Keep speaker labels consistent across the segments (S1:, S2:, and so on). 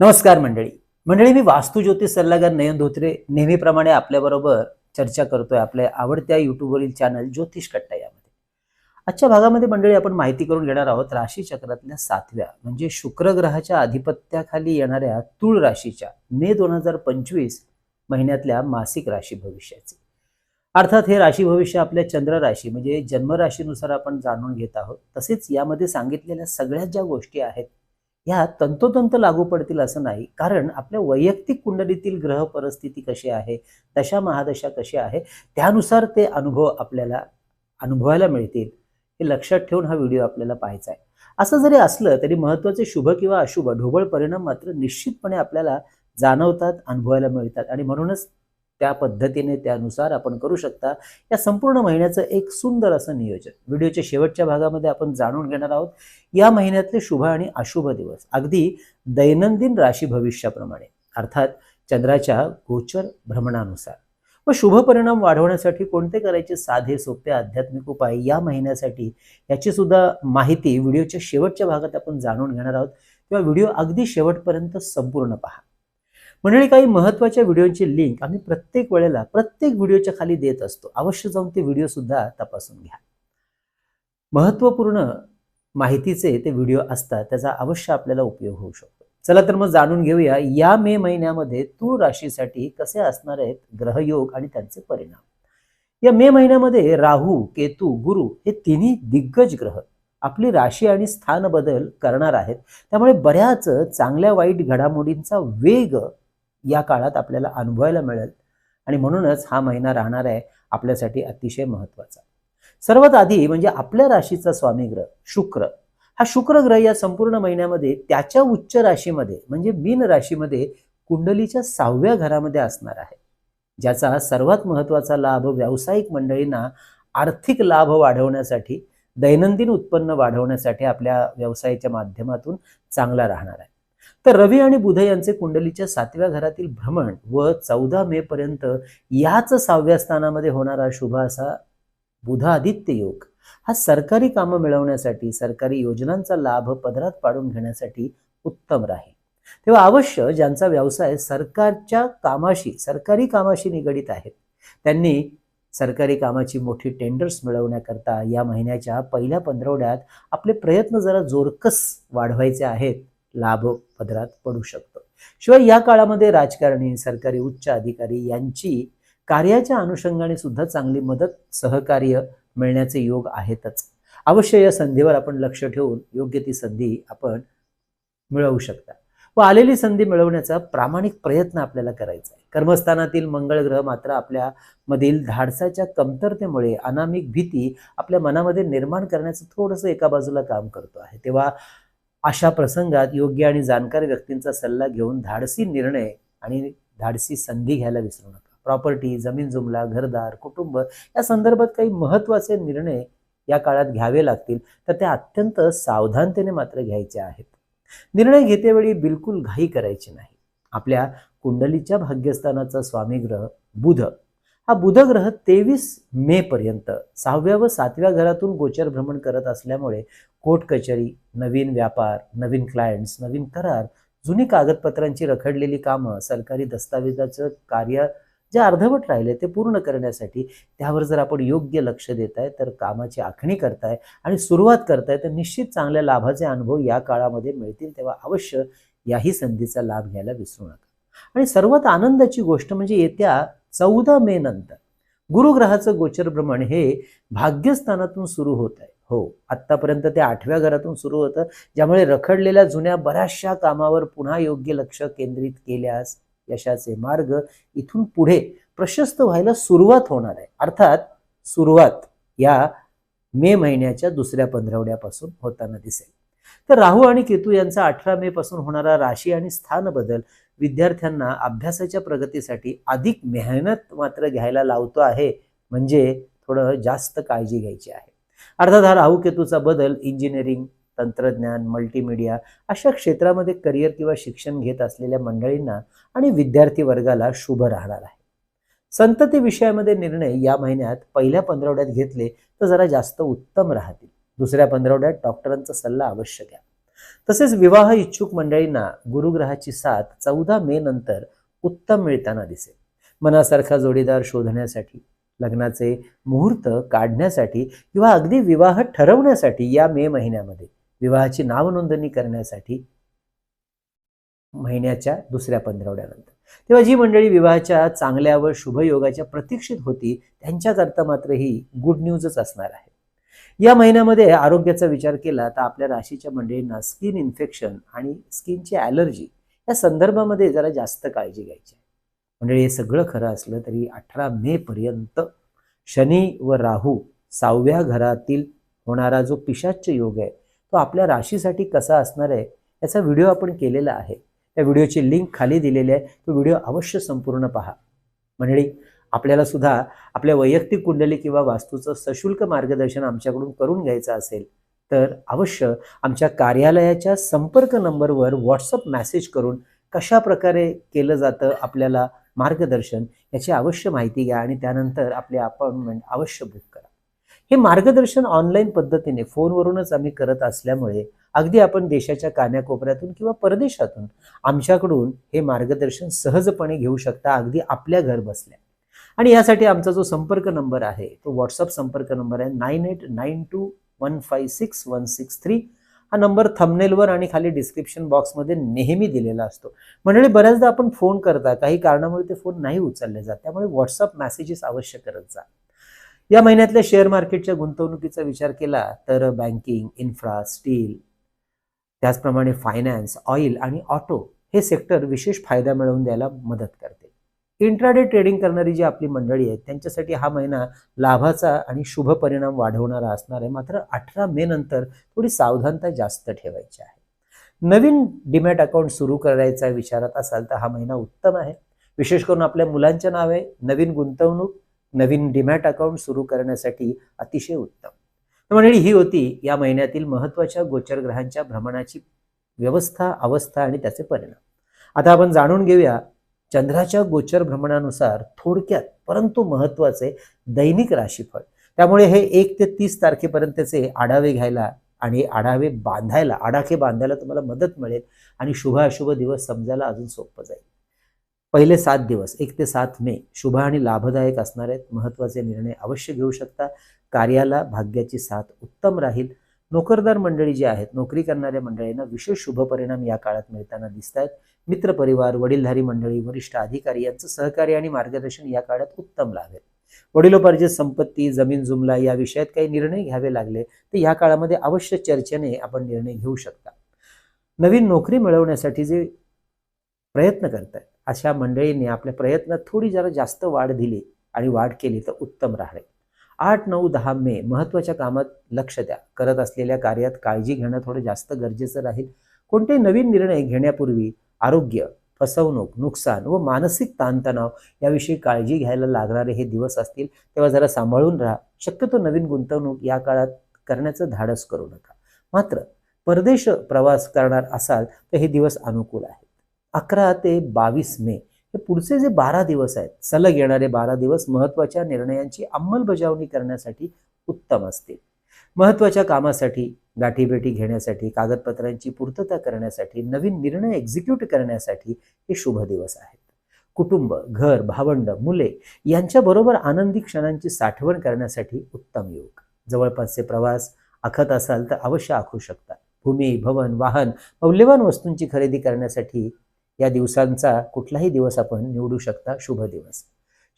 S1: नमस्कार मंडळी. मंडळी मी वास्तू ज्योतिष सल्लागार नयन धोत्रे नेहमीप्रमाणे आपल्याबरोबर चर्चा करतोय आपल्या आवडत्या युट्यूबवरील चॅनल ज्योतिष कट्टा यामध्ये आजच्या भागामध्ये मंडळी आपण माहिती करून घेणार आहोत राशी चक्रातल्या सातव्या म्हणजे शुक्र ग्रहाच्या अधिपत्याखाली येणाऱ्या तुळ राशीच्या मे दोन हजार पंचवीस महिन्यातल्या मासिक राशी भविष्याचे. अर्थात हे राशी भविष्य आपल्या चंद्र राशी म्हणजे जन्मराशीनुसार आपण जाणून घेत आहोत. तसेच यामध्ये सांगितलेल्या सगळ्या ज्या गोष्टी आहेत ह्या तंतोतंत लागू पडतील असं नाही. कारण आपल्या वैयक्तिक कुंडलीतील ग्रह परिस्थिती कशी आहे दशा महादशा कशी आहे त्यानुसार ते अनुभव आपल्याला अनुभवायला मिळतील. हे लक्षात ठेवून हा व्हिडिओ आपल्याला पाहायचा आहे. असं जरी असलं तरी महत्त्वाचे शुभ किंवा अशुभ ढोबळ परिणाम मात्र निश्चितपणे आपल्याला जाणवतात अनुभवायला मिळतात. आणि म्हणूनच त्या पद्धतीने त्यानुसार आपण करू शकता. या संपूर्ण महिन्याचं एक सुंदर असं नियोजन. व्हिडिओच्या शेवटच्या भागामध्ये आपण जाणून घेणार आहोत. या महिन्यातले शुभ आणि अशुभ दिवस. अगदी दैनंदिन राशी भविष्याप्रमाणे. अर्थात चंद्राच्या गोचर भ्रमणानुसार. व शुभ परिणाम वाढवण्यासाठी कोणते करायचे साधे सोपे आध्यात्मिक उपाय या महिन्यासाठी याची सुद्धा माहिती व्हिडिओच्या शेवटच्या भागात आपण जाणून घेणार आहोत. किंवा व्हिडिओ अगदी शेवटपर्यंत संपूर्ण पहा. मंडळी काही महत्त्वाच्या व्हिडिओची लिंक आम्ही प्रत्येक वेळेला प्रत्येक व्हिडिओच्या खाली देत असतो. अवश्य जाऊन ते व्हिडिओ सुद्धा तपासून घ्या. महत्त्वपूर्ण माहितीचे ते व्हिडिओ असतात त्याचा अवश्य आपल्याला उपयोग होऊ शकतो. चला तर मग जाणून घेऊया या मे महिन्यामध्ये तूळ राशीसाठी कसे असणार आहेत ग्रहयोग आणि त्यांचे परिणाम? या मे महिन्यामध्ये राहू केतू गुरु हे तिन्ही दिग्गज ग्रह. आपली राशी आणि स्थान बदल करणार आहेत. त्यामुळे बऱ्याच चांगल्या वाईट घडामोडींचा वेग या काळात आपल्याला अनुभवायला मिळेल. आणि म्हणूनच हा महिना राहणार आहे आपल्यासाठी अतिशय महत्त्वाचा. सर्वात आधी म्हणजे आपल्या राशीचा स्वामी ग्रह शुक्र. हा शुक्र ग्रह या संपूर्ण महिन्यामध्ये त्याच्या उच्च राशीमध्ये म्हणजे मीन राशीमध्ये कुंडलीच्या सहाव्या घरामध्ये असणार आहे. ज्याचा सर्वात महत्त्वाचा लाभ व्यावसायिक मंडळींना आर्थिक लाभ वाढवण्यासाठी दैनंदिन उत्पन्न वाढवण्यासाठी आपल्या व्यवसायाच्या माध्यमातून चांगला राहणार आहे. तर रवी आणि बुध यांचे कुंडलीच्या सातव्या घरातील भ्रमण व चौदा मे पर्यंत याच सहाव्या स्थानामध्ये होणारा शुभ असा बुध आदित्य योग. हा सरकारी कामं मिळवण्यासाठी सरकारी योजनांचा लाभ पदरात पाडून घेण्यासाठी उत्तम राहील. तेव्हा अवश्य ज्यांचा व्यवसाय सरकारच्या कामाशी सरकारी कामाशी निगडित आहेत त्यांनी सरकारी कामाची मोठी टेंडर्स मिळवण्याकरता या महिन्याच्या पहिल्या पंधरवड्यात आपले प्रयत्न जरा जोरकस वाढवायचे आहेत. लाभ पदरात पडू शकतो. शिवाय या काळामध्ये राजकारणी सरकारी उच्च अधिकारी यांची कार्याच्या अनुषंगाने सुद्धा चांगली मदत सहकार्य मिळण्याचे योग आहेतच. अवश्य या संधीवर आपण लक्ष ठेवून योग्य ती संधी आपण मिळवू शकता. व आलेली संधी मिळवण्याचा प्रामाणिक प्रयत्न आपल्याला करायचा आहे. कर्मस्थानातील मंगळ ग्रह मात्र आपल्या मधील धाडसाच्या कमतरतेमुळे अनामिक भीती आपल्या मनामध्ये निर्माण करण्याचं थोडंसं एका बाजूला काम करतो आहे. तेव्हा अशा प्रसंगात योग्य आणि जाणकार व्यक्तींचा सल्ला घेऊन धाडसी निर्णय आणि धाडसी संधी घ्यायला विसरू नका. प्रॉपर्टी जमीन जुमला घरदार कुटुंब या संदर्भात काही महत्त्वाचे निर्णय या काळात घ्यावे लागतील तर ते अत्यंत सावधानतेने मात्र घ्यायचे आहेत. निर्णय घेतेवेळी बिलकुल घाई करायची नाही. आपल्या कुंडलीच्या भाग्यस्थानाचा स्वामी ग्रह बुध हा बुधग्रह तेवीस मे पर्यंत सहाव्या व सातव्या घरातून गोचर भ्रमण करत असल्यामुळे कोर्ट कचेरी नवीन व्यापार नवीन क्लायंट्स नवीन करार जुनी कागदपत्रांची रखडलेली कामं सरकारी दस्तावेजाचं कार्य जे अर्धवट राहिले ते पूर्ण करण्यासाठी त्यावर जर आपण योग्य लक्ष देत आहे तर कामाची आखणी करताय आणि सुरुवात करताय तर निश्चित चांगल्या लाभाचे अनुभव या काळामध्ये मिळतील तेव्हा अवश्य याही संधीचा लाभ घ्यायला विसरू नका. आणि सर्वात आनंदाची गोष्ट म्हणजे येत्या चौदा मे नंतर. गुरुग्रहाचं गोचर भ्रमण हे भाग्यस्थानातून सुरू होत आहे हो आत्तापर्यंत ते आठव्या घरातून सुरू होतं. ज्यामुळे रखडलेल्या जुन्या बऱ्याचशा कामावर पुन्हा योग्य लक्ष केंद्रित केल्यास यशाचे मार्ग इथून पुढे प्रशस्त व्हायला सुरुवात होणार आहे. अर्थात सुरुवात या मे महिन्याच्या दुसऱ्या पंधरवड्यापासून होताना दिसेल. तर राहू आणि केतू यांचा अठरा मे पासून होणारा राशी आणि स्थान बदल विद्यार्थ्यांना अभ्यासाच्या प्रगतीसाठी अधिक मेहनत मात्र घ्यायला लावतो आहे. म्हणजे थोडं जास्त काळजी घ्यायची आहे. अर्थात हा राहुकेतूचा बदल इंजिनिअरिंग तंत्रज्ञान मल्टीमीडिया अशा क्षेत्रामध्ये करिअर किंवा शिक्षण घेत असलेल्या मंडळींना आणि विद्यार्थी वर्गाला शुभ राहणार आहे. संतती विषयामध्ये निर्णय या महिन्यात पहिल्या पंधरवड्यात घेतले तर जरा जास्त उत्तम राहतील. दुसऱ्या पंधरवड्यात डॉक्टरांचा सल्ला अवश्य घ्या. तसेच विवाह इच्छुक मंडळींना गुरुग्रहाची साथ चौदा मे नंतर उत्तम मिळताना दिसेल. मनासारखा जोडीदार शोधण्यासाठी लग्नाचे मुहूर्त काढण्यासाठी किंवा अगदी विवाह ठरवण्यासाठी या मे महिन्यामध्ये विवाहाची नावनोंदणी करण्यासाठी महिन्याच्या दुसऱ्या पंधरवड्यानंतर. तेव्हा जी मंडळी विवाहाच्या चांगल्या व शुभयोगाच्या प्रतीक्षित होती त्यांच्याकरता मात्र ही गुड न्यूजच असणार आहे. या महिन्यामध्ये आरोग्याचा विचार केला तर आपल्या राशीच्या मंडळींना स्किन इन्फेक्शन आणि स्किनची ॲलर्जी या संदर्भामध्ये जरा जास्त काळजी घ्यायची आहे. म्हणजे हे सगळं खरं असलं तरी अठरा मे पर्यंत शनी व राहू सहाव्या घरातील होणारा जो पिशाच्च योग आहे तो आपल्या राशीसाठी कसा असणार आहे याचा व्हिडिओ आपण केलेला आहे. त्या व्हिडिओची लिंक खाली दिलेली आहे. तो व्हिडिओ अवश्य संपूर्ण पहा. मंडळी आपल्याला सुद्धा आपल्या वैयक्तिक कुंडली किंवा वास्तूचं सशुल्क मार्गदर्शन आमच्याकडून करून घ्यायचं असेल तर अवश्य आमच्या कार्यालयाच्या संपर्क नंबरवर व्हॉट्सअप मेसेज करून कशा प्रकारे केलं जातं आपल्याला मार्गदर्शन याची अवश्य माहिती घ्या आणि त्यानंतर आपले अपॉइंटमेंट अवश्य बुक करा. हे मार्गदर्शन ऑनलाईन पद्धतीने फोनवरूनच आम्ही करत असल्यामुळे अगदी आपण देशाच्या कान्याकोपऱ्यातून किंवा परदेशातून आमच्याकडून हे मार्गदर्शन सहजपणे घेऊ शकता अगदी आपल्या घर बसल्या. आणि यासाठी आमचा जो संपर्क नंबर आहे तो व्हॉट्सअप संपर्क नंबर आहे nine eight nine two one five six one six three. हा नंबर थंबनेलवर आणि खाली डिस्क्रिप्शन बॉक्समध्ये नेहमी दिलेला असतो. म्हणजे बऱ्याचदा आपण फोन करता काही कारणामुळे ते फोन नाही उचलले जात त्यामुळे व्हॉट्सअप मेसेजेस अवश्य करत जा. या महिन्यातल्या शेअर मार्केटच्या गुंतवणुकीचा विचार केला तर बँकिंग इन्फ्रा स्टील त्याचप्रमाणे फायनान्स ऑइल आणि ऑटो हे सेक्टर विशेष फायदा मिळवून द्यायला मदत करते. इंट्राडे ट्रेडिंग करणारी जी आपली मंडळी आहेत त्यांच्यासाठी हा महिना लाभाचा आणि शुभ परिणाम वाढवणारा असणार आहे. मात्र अठरा मे नंतर थोडी सावधानता जास्त ठेवायची आहे. नवीन डिमॅट अकाउंट सुरू करायचा विचारात असाल तर हा महिना उत्तम आहे. विशेष करून आपल्या मुलांच्या नावे नवीन गुंतवणूक नवीन डिमॅट अकाउंट सुरू करण्यासाठी अतिशय उत्तम. मंडळी ही होती या महिन्यातील महत्त्वाच्या गोचर ग्रहांच्या भ्रमणाची व्यवस्था अवस्था आणि त्याचे परिणाम. आता आपण जाणून घेऊया चंद्राच्या गोचर भ्रमणानुसार थोडक्यात परंतु महत्त्वाचे दैनिक राशीफळ. त्यामुळे हे एक ते तीस तारखेपर्यंतचे आढावे घ्यायला आणि आढावे बांधायला आडाखे बांधायला तुम्हाला मदत मिळेल आणि शुभ अशुभ दिवस समजायला अजून सोपं जाईल. पहिले सात दिवस एक ते सात मे शुभ आणि लाभदायक असणार आहेत. महत्त्वाचे निर्णय अवश्य घेऊ शकता. कार्याला भाग्याची साथ उत्तम राहील. नोकरदार मंडळी जी आहेत नोकरी करणाऱ्या मंडळींना विशेष शुभ परिणाम या काळात मिळताना दिसत आहेत मित्रपरिवार वडीलधारी मंडळी वरिष्ठ अधिकारी यांचं सहकार्य आणि मार्गदर्शन या काळात उत्तम लाभेल. वडिलोपार्जित संपत्ती जमीन जुमला या विषयात काही निर्णय घ्यावे लागले तर या काळामध्ये अवश्य चर्चेने आपण निर्णय घेऊ शकता. नवीन नोकरी मिळवण्यासाठी जे प्रयत्न करतात अशा मंडळींनी आपल्या प्रयत्नात थोडी जरा जास्त वाढ दिली आणि वाढ केली तर उत्तम राहणे आठ नऊ दहा मे महत्त्वाच्या कामात लक्ष द्या. करत असलेल्या कार्यात काळजी घेणं थोडं जास्त गरजेचं राहील. कोणतेही नवीन निर्णय घेण्यापूर्वी आरोग्य फसवणूक नुकसान व मानसिक ताणतणाव याविषयी काळजी घ्यायला लागणारे हे दिवस असतील. तेव्हा जरा सांभाळून राहा. शक्यतो नवीन गुंतवणूक या काळात करण्याचं धाडस करू नका. मात्र परदेश प्रवास करणार असाल तर हे दिवस अनुकूल आहेत. अकरा ते बावीस मे हे पुढचे जे बारा दिवस आहेत सलग येणारे बारा दिवस महत्त्वाच्या निर्णयांची अंमलबजावणी करण्यासाठी उत्तम असतील. महत्त्वाच्या कामासाठी गाठीभेटी घेण्यासाठी कागदपत्रांची पूर्तता करण्यासाठी नवीन निर्णय एक्झिक्यूट करण्यासाठी हे शुभ दिवस आहेत. कुटुंब घर भावंड मुले यांच्याबरोबर आनंदी क्षणांची साठवण करण्यासाठी उत्तम योग. जवळपासचे प्रवास आखत असाल तर अवश्य आखू शकता. भूमी भवन वाहन मौल्यवान वस्तूंची खरेदी करण्यासाठी या दिवसांचा कुठलाही दिवस आपण निवडू शकता शुभ दिवस.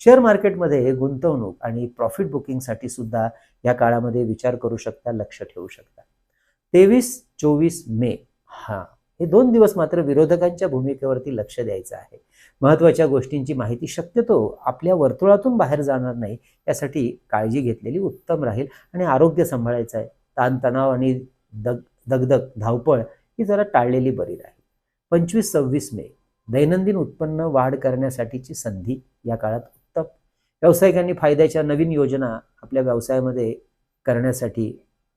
S1: शेअर मार्केटमध्ये गुंतवणूक आणि प्रॉफिट बुकिंगसाठी सुद्धा या काळामध्ये विचार करू शकता लक्ष ठेवू शकता. तेवीस चोवीस मे हा हे दोन दिवस मात्र विरोधकांच्या भूमिकेवरती लक्ष द्यायचं आहे. महत्त्वाच्या गोष्टींची माहिती शक्यतो आपल्या वर्तुळातून बाहेर जाणार नाही यासाठी काळजी घेतलेली उत्तम राहील आणि आरोग्य सांभाळायचं आहे. ताणतणाव आणि दग दगदग धावपळ ही जरा टाळलेली बरी राहील. पंचवीस सव्वीस मे दैनंदिन उत्पन्न वाढ करण्यासाठीची संधी या काळात उत्तम. व्यावसायिकांनी फायद्याच्या नवीन योजना आपल्या व्यवसायामध्ये करण्यासाठी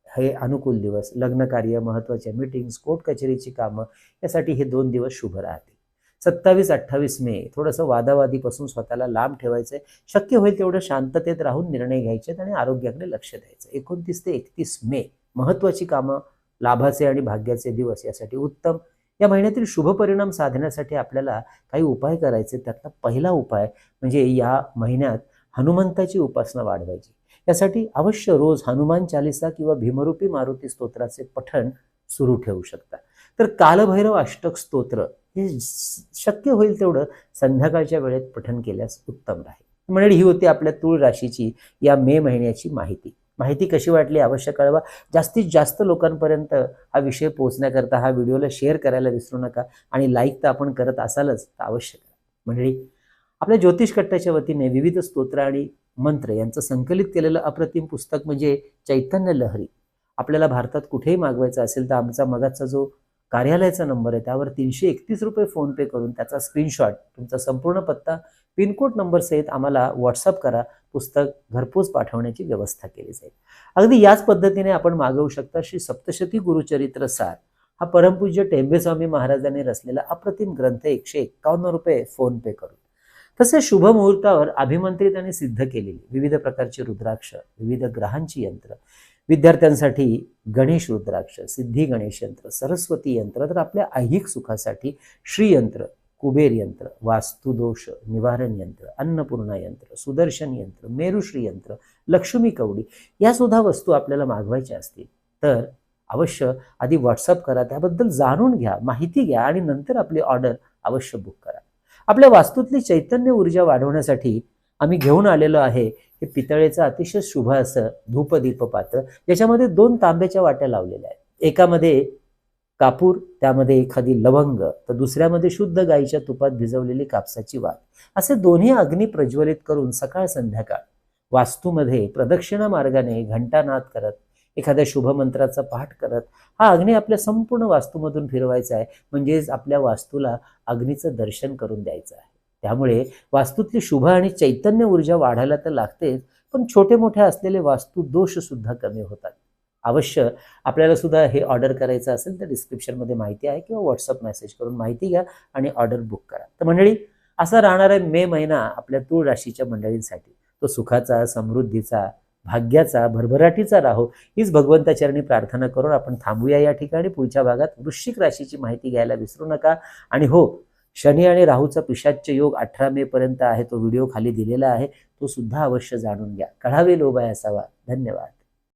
S1: हे अनुकूल दिवस लग्न कार्य महत्त्वाच्या मीटिंग्स कोर्ट कचेरीची कामं यासाठी हे दोन दिवस शुभ राहतील. सत्तावीस अठ्ठावीस मे थोडंसं वादावादीपासून स्वतःला लांब ठेवायचं आहे शक्य होईल तेवढं शांततेत राहून निर्णय घ्यायचे आणि आरोग्याकडे लक्ष द्यायचं एकोणतीस ते एकतीस मे महत्त्वाची कामं लाभाचे आणि भाग्याचे दिवस यासाठी उत्तम. या महिन्यातील शुभ परिणाम साधण्यासाठी आपल्याला काही उपाय करायचे. त्यातला पहिला उपाय म्हणजे या महिन्यात हनुमंताची उपासना वाढवायची. यासाठी अवश्य रोज हनुमान चालिसा किंवा भीमरूपी मारुती स्तोत्राचे पठण सुरू ठेवू शकता. तर कालभैरव अष्टक स्तोत्र हे शक्य होईल तेवढं संध्याकाळच्या वेळेत पठण केल्यास उत्तम राहील. म्हणजे ही होती आपल्या तुळ राशीची या मे महिन्याची माहिती. माहिती कशी वाटली अवश्य कळवा. जास्तीत जास्त लोकांपर्यंत हा विषय पोहोचण्याकरता हा व्हिडिओला शेअर करायला विसरू नका आणि लाईक तर आपण करत असालच तर अवश्य मंडळी आपल्या ज्योतिष कट्ट्याच्या वतीने विविध स्तोत्र आणि मंत्र यांचं संकलित केलेलं अप्रतिम पुस्तक म्हणजे चैतन्य लहरी. आपल्याला भारतात कुठेही मागवायचं असेल तर आमचा मगाचा जो कार्यालयाचा नंबर आहे त्यावर तीनशे एकतीस रुपये फोनपे करून त्याचा स्क्रीनशॉट तुमचा संपूर्ण पत्ता पिनकोड नंबर सहित आम्हाला व्हॉट्सअप करा पुस्तक घरपोच पाठवण्याची व्यवस्था केली जाईल. अगदी याच पद्धतीने आपण मागवू शकता श्री सप्तशती गुरुचरित्र सार. हा परमपूज्य टेंबेस्वामी महाराजांनी रचलेला अप्रतिम ग्रंथ एकशे एक्कावन्न रुपये फोन पे करून. तसेच शुभ मुहूर्तावर अभिमंत्रित आणि सिद्ध केलेली विविध प्रकारची रुद्राक्ष विविध ग्रहांची यंत्र विद्यार्थ्यांसाठी गणेश रुद्राक्ष सिद्धी गणेश यंत्र सरस्वती यंत्र तर आपल्या ऐहिक सुखासाठी श्रीयंत्र कुबेर यंत्र वास्तुदोष निवारण यंत्र अन्नपूर्णा यंत्र सुदर्शन यंत्र मेरुश्री यंत्र लक्ष्मी कवडी या सुद्धा वस्तू आपल्याला मागवायच्या असतील. तर अवश्य आधी व्हॉट्सअप करा त्याबद्दल जाणून घ्या माहिती घ्या आणि नंतर आपली ऑर्डर अवश्य बुक करा. आपल्या वास्तूतली चैतन्य ऊर्जा वाढवण्यासाठी आम्ही घेऊन आलेलो आहे. हे पितळेचं अतिशय शुभ असं धूपदीप पात्र. ज्याच्यामध्ये दोन तांब्याच्या वाट्या लावलेल्या आहेत. एकामध्ये कापूर त्यामध्ये एखादी लवंग तर दुसऱ्यामध्ये शुद्ध गाईच्या तुपात भिजवलेली कापसाची वात. असे दोन्ही अग्नी प्रज्वलित करून सकाळ संध्याकाळ वास्तूमध्ये प्रदक्षिणा मार्गाने घंटानाद करत एखाद्या शुभ मंत्राचा पाठ करत हा अग्नी आपल्या संपूर्ण वास्तूमधून फिरवायचा आहे. म्हणजेच आपल्या वास्तूला अग्नीचं दर्शन करून द्यायचं आहे. त्यामुळे वास्तूतली शुभ आणि चैतन्य ऊर्जा वाढायला तर लागतेच पण छोटे मोठे असलेले वास्तू दोष सुद्धा कमी होतात. अवश्य आपल्याला सुद्धा हे ऑर्डर करायचं असेल तर डिस्क्रिप्शनमध्ये माहिती आहे किंवा व्हॉट्सअप मेसेज करून माहिती घ्या आणि ऑर्डर बुक करा. तर मंडळी असा राहणार आहे मे महिना आपल्या तूळ राशीच्या मंडळींसाठी. तो सुखाचा समृद्धीचा भाग्याचा भरभराटीचा राहो हीच भगवंताचरणी प्रार्थना करून आपण थांबूया या ठिकाणी. पुढच्या भागात वृश्चिक राशीची माहिती घ्यायला विसरू नका. आणि हो शनी आणि राहूचा पिशाच्य योग अठरा मे पर्यंत आहे तो व्हिडिओ खाली दिलेला आहे तो सुद्धा अवश्य जाणून घ्या. कळावे लोभाय असावा. धन्यवाद.